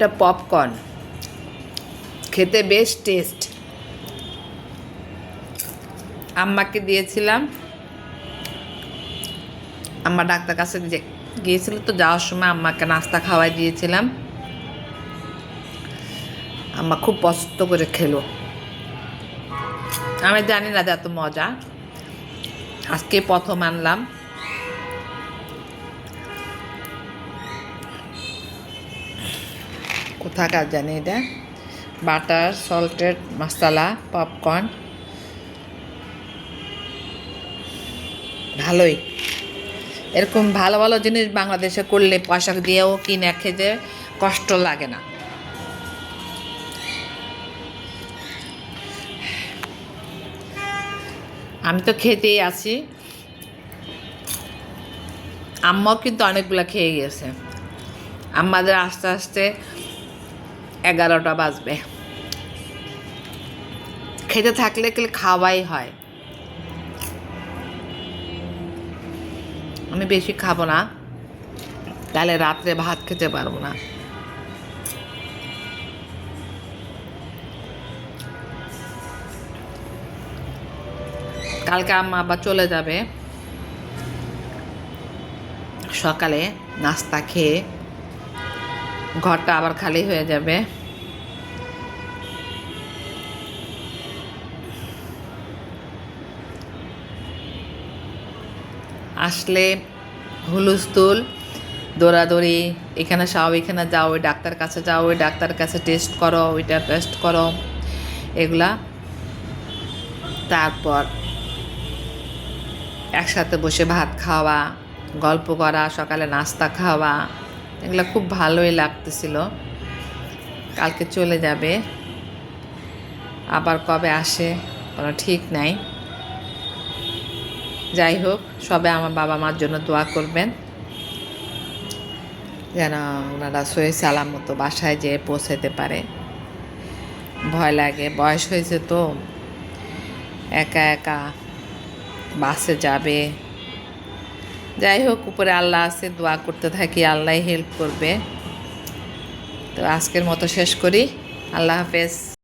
এটা পপকর্ন। খেতে বেশ টেস্ট। আম্মাকে দিয়েছিলাম। আম্মা ডাক্তার কাছে গিয়েছিল তো যাওয়ার সময় আম্মাকে নাস্তা খাওয়াই দিয়েছিলাম। আম্মা খুব পছন্দ করে খেলো। আমি জানি না যে এত মজা। আজকে প্রথম আনলাম। কোথাকার জানি এটা? Butter, salted, masala, popcorn. ভালোই। এরকম ভালো ভালো জিনিস বাংলাদেশে করলে পয়সা দিয়েও কিনে খেতে কষ্ট লাগে না। আমি তো খেতেই আছি। আম্মাও কিন্তু অনেকগুলো খেয়ে গেছে। আমাদের আস্তে আস্তে এগারোটা বাজবে। খেতে থাকলে খাওয়াই হয়। আমি বেশি খাব না। তাহলে রাত্রে ভাত খেতে পারব না। কালকে আম্মা আবার চলে যাবে। সকালে নাস্তা খেয়ে ঘরটা আবার খালি হয়ে যাবে। আসলে হুলুস্থুল দৌড়াদৌড়ি, এখানে যাও এখানে যাও, ওই ডাক্তার কাছে যাও, ওই ডাক্তার কাছে টেস্ট করো, ওইটা টেস্ট করো, এগুলা। তারপর একসাথে বসে ভাত খাওয়া, গল্প করা, সকালে নাস্তা খাওয়া এগুলো খুব ভালোই লাগতেছিল। কালকে চলে যাবে। আবার কবে আসে কোনো ঠিক নাই। যাই হোক, সবে আমার বাবা মার জন্য দোয়া করবেন। যেন ওনারা সহি মতো বাসায় যেয়ে পৌঁছাতে পারে। ভয় লাগে, বয়স হয়েছে তো। একা একা বাসে যাবে। যাই হোক, উপরে আল্লাহ আছে, দোয়া করতে থাকি, আল্লাহ হেল্প করবে। তো আজকের মতো শেষ করি। আল্লাহ হাফেজ।